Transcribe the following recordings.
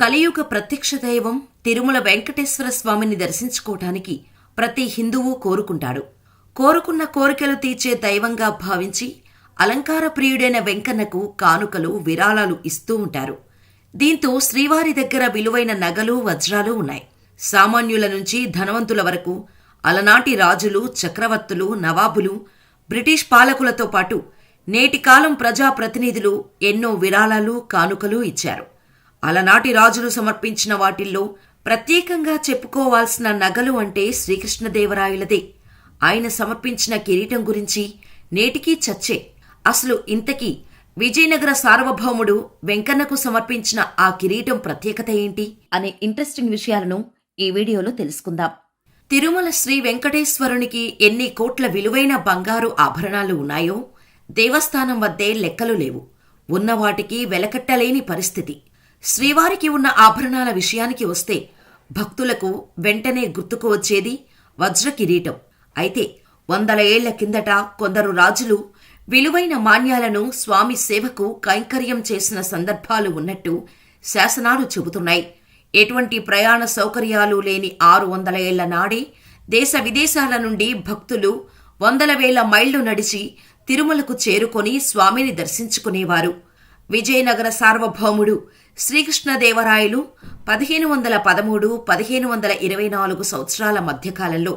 కలియుగ ప్రత్యక్ష దైవం తిరుమల వెంకటేశ్వర స్వామిని దర్శించుకోవటానికి ప్రతి హిందువు కోరుకుంటాడు. కోరుకున్న కోరికలు తీర్చే దైవంగా భావించి అలంకార ప్రియుడైన వెంకన్నకు కానుకలు విరాళాలు ఇస్తూ ఉంటారు. దీంతో శ్రీవారి దగ్గర విలువైన నగలు వజ్రాలు ఉన్నాయి. సామాన్యుల నుంచి ధనవంతుల వరకు అలనాటి రాజులు చక్రవర్తులు నవాబులు బ్రిటిష్ పాలకులతో పాటు నేటి కాలం ప్రజాప్రతినిధులు ఎన్నో విరాళాలు కానుకలు ఇచ్చారు. అలనాటి రాజులు సమర్పించిన వాటిల్లో ప్రత్యేకంగా చెప్పుకోవాల్సిన నగలు అంటే శ్రీకృష్ణదేవరాయలదే. ఆయన సమర్పించిన కిరీటం గురించి నేటికీ చచ్చే అసలు ఇంతకీ విజయనగర సార్వభౌముడు వెంకన్నకు సమర్పించిన ఆ కిరీటం ప్రత్యేకత ఏంటి అనే ఇంట్రెస్టింగ్ విషయాలను ఈ వీడియోలో తెలుసుకుందాం. తిరుమల శ్రీ వెంకటేశ్వరునికి ఎన్ని కోట్ల విలువైన బంగారు ఆభరణాలు ఉన్నాయో దేవస్థానం వద్దే లెక్కలు లేవు. ఉన్న వాటికి వెలకట్టలేని పరిస్థితి. శ్రీవారికి ఉన్న ఆభరణాల విషయానికి వస్తే భక్తులకు వెంటనే గుర్తుకు వచ్చేది వజ్ర కిరీటం అయితే వందల ఏళ్ళ కిందట కొందరు రాజులు విలువైన మాన్యాలను స్వామి సేవకు కైంకర్యం చేసిన సందర్భాలు ఉన్నట్టు శాసనాలు చెబుతున్నాయి. ఎటువంటి ప్రయాణ సౌకర్యాలు లేని ఆరు వందల ఏళ్ళ నాడే దేశ విదేశాల నుండి భక్తులు వందల వేల మైళ్ళు నడిచి తిరుమలకు చేరుకొని స్వామిని దర్శించుకునేవారు. విజయనగర సార్వభౌముడు శ్రీకృష్ణదేవరాయలు పదిహేను వందల పదమూడు పదిహేను వందల ఇరవై నాలుగు సంవత్సరాల మధ్యకాలంలో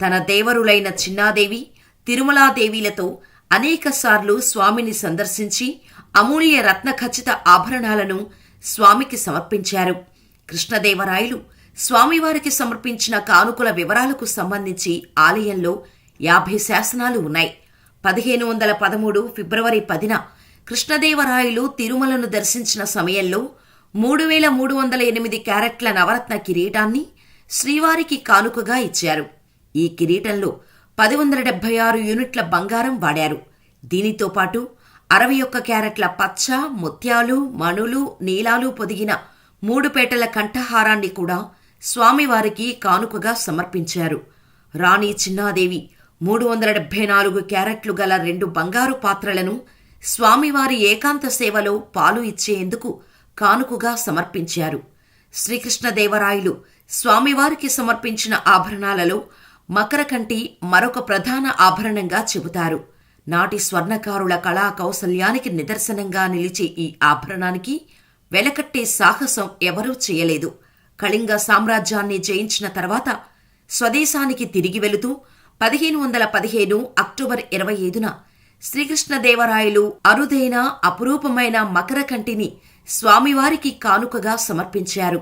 తన దేవరులైన చిన్నాదేవి తిరుమలాదేవీలతో అనేకసార్లు స్వామిని సందర్శించి అమూల్య రత్న ఖచ్చిత ఆభరణాలను స్వామికి సమర్పించారు. కృష్ణదేవరాయలు స్వామివారికి సమర్పించిన కానుకల వివరాలకు సంబంధించి ఆలయంలో యాభై శాసనాలు ఉన్నాయి. పదిహేను వందల పదమూడు ఫిబ్రవరి పదిన కృష్ణదేవరాయలు తిరుమలను దర్శించిన సమయంలో మూడు వేల మూడు వందల ఎనిమిది క్యారెట్ల నవరత్న కిరీటాన్ని శ్రీవారికి కానుకగా ఇచ్చారు. ఈ కిరీటంలో పది వందల డెబ్బై ఆరు యూనిట్ల బంగారం వాడారు. దీనితో పాటు అరవై ఒక్క క్యారెట్ల పచ్చ ముత్యాలు మణులు నీలాలు పొదిగిన మూడు పేటల కంఠహారాన్ని కూడా స్వామివారికి కానుకగా సమర్పించారు. రాణి చిన్నాదేవి మూడు వందల డెబ్బై నాలుగు క్యారెట్లు గల రెండు బంగారు పాత్రలను స్వామివారి ఏకాంత సేవలో పాలు ఇచ్చేందుకు కానుకగా సమర్పించారు. శ్రీకృష్ణదేవరాయలు స్వామివారికి సమర్పించిన ఆభరణాలలో మకరకంటి మరొక ప్రధాన ఆభరణంగా చెబుతారు. నాటి స్వర్ణకారుల కళా కౌశల్యానికి నిదర్శనంగా నిలిచే ఈ ఆభరణానికి వెలకట్టే సాహసం ఎవరూ చేయలేదు. కళింగ సామ్రాజ్యాన్ని జయించిన తర్వాత స్వదేశానికి తిరిగి వెళుతూ పదిహేను వందల పదిహేను అక్టోబర్ ఇరవై ఐదున శ్రీకృష్ణదేవరాయలు అరుదైన అపురూపమైన మకరకంటిని స్వామివారికి కానుకగా సమర్పించారు.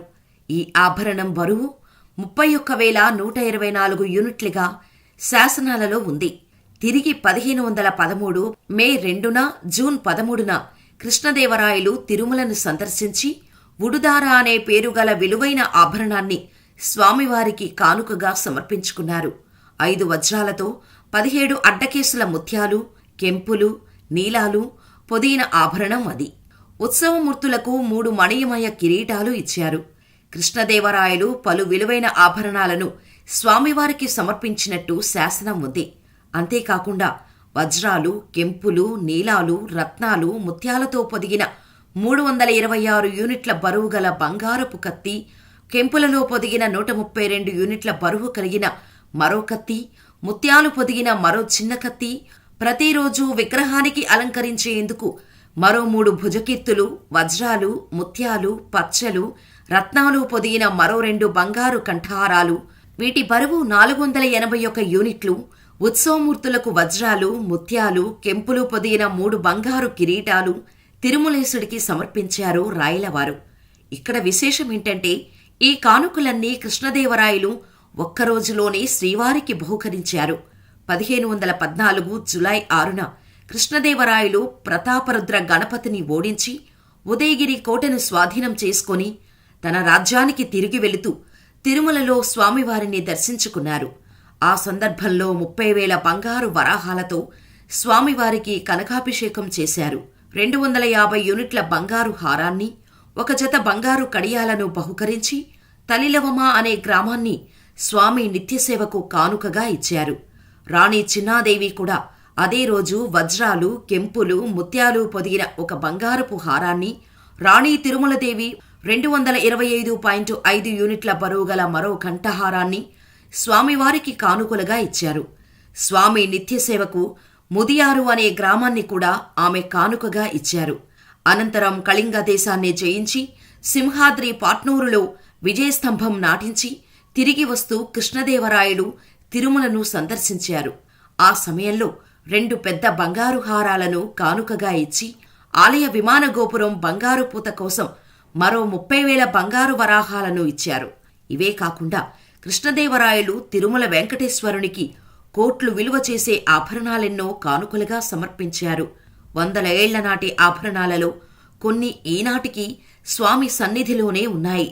ఈ ఆభరణం బరువు ముప్పై ఒక్క వేల నూట ఇరవై నాలుగు యూనిట్లుగా శాసనాలలో ఉంది. తిరిగి పదిహేను వందల పదమూడు మే రెండున జూన్ పదమూడున కృష్ణదేవరాయలు తిరుమలను సందర్శించి ఉడుదార అనే పేరుగల విలువైన ఆభరణాన్ని స్వామివారికి కానుకగా సమర్పించుకున్నారు. ఐదు వజ్రాలతో పదిహేడు అడ్డకేసుల ముత్యాలు కెంపులు నీలాలు పొదిగిన ఆభరణం అది. ఉత్సవమూర్తులకు మూడు మణిమయ కిరీటాలు ఇచ్చారు. కృష్ణదేవరాయలు పలు విలువైన ఆభరణాలను స్వామివారికి సమర్పించినట్టు శాసనం ఉంది. అంతేకాకుండా వజ్రాలు కెంపులు నీలాలు రత్నాలు ముత్యాలతో పొదిగిన మూడు వందల ఇరవై ఆరు యూనిట్ల బరువు గల బంగారపు కత్తి కెంపులలో పొదిగిన నూట ముప్పై రెండు యూనిట్ల బరువు కలిగిన మరో కత్తి ముత్యాలు పొదిగిన మరో చిన్న కత్తి ప్రతిరోజు విగ్రహానికి అలంకరించేందుకు మరో మూడు భుజకీర్తులు వజ్రాలు ముత్యాలు పచ్చలు రత్నాలు పొదిగిన మరో రెండు బంగారు కంఠహారాలు వీటి బరువు నాలుగు వందల ఎనభై ఒక్క యూనిట్లు ఉత్సవమూర్తులకు వజ్రాలు ముత్యాలు కెంపులు పొదిగిన మూడు బంగారు కిరీటాలు తిరుమలేశుడికి సమర్పించారు రాయలవారు. ఇక్కడ విశేషం ఏంటంటే ఈ కానుకలన్నీ కృష్ణదేవరాయలు ఒక్కరోజులోనే శ్రీవారికి బహుకరించారు. పదిహేను వందల పద్నాలుగు జులై ఆరున కృష్ణదేవరాయలు ప్రతాపరుద్ర గణపతిని ఓడించి ఉదయగిరి కోటను స్వాధీనం చేసుకొని తన రాజ్యానికి తిరిగి వెళుతూ తిరుమలలో స్వామివారిని దర్శించుకున్నారు. ఆ సందర్భంలో ముప్పై వేల బంగారు వరాహాలతో స్వామివారికి కనకాభిషేకం చేశారు. రెండు వందల యాభై యూనిట్ల బంగారు హారాన్ని ఒక జత బంగారు కడియాలను బహుకరించి తలిలవమ అనే గ్రామాన్ని స్వామి నిత్యసేవకు కానుకగా ఇచ్చారు. రాణి చిన్నాదేవి కూడా అదే రోజు వజ్రాలు కెంపులు ముత్యాలు పొదిగిన ఒక బంగారపు హారాన్ని రాణి తిరుమలదేవి రెండు వందల ఇరవై ఐదు పాయింట్ ఐదు యూనిట్ల బరువు గల మరో కంఠహారాన్ని స్వామివారికి కానుకలుగా ఇచ్చారు. స్వామి నిత్య సేవకు ముదియారు అనే గ్రామాన్ని కూడా ఆమె కానుకగా ఇచ్చారు. అనంతరం కళింగ దేశాన్ని జయించి సింహాద్రి పాట్నూరులో విజయస్తంభం నాటించి తిరిగి వస్తూ కృష్ణదేవరాయలు తిరుమలను సందర్శించారు. ఆ సమయంలో రెండు పెద్ద బంగారు హారాలను కానుకగా ఇచ్చి ఆలయ విమాన గోపురం బంగారు పూత కోసం మరో ముప్పై వేల బంగారు వరాహాలను ఇచ్చారు. ఇవే కాకుండా కృష్ణదేవరాయలు తిరుమల వెంకటేశ్వరునికి కోట్లు విలువ చేసే ఆభరణాలెన్నో కానుకలుగా సమర్పించారు. వందల ఏళ్ళ నాటి ఆభరణాలలో కొన్ని ఈనాటికి స్వామి సన్నిధిలోనే ఉన్నాయి.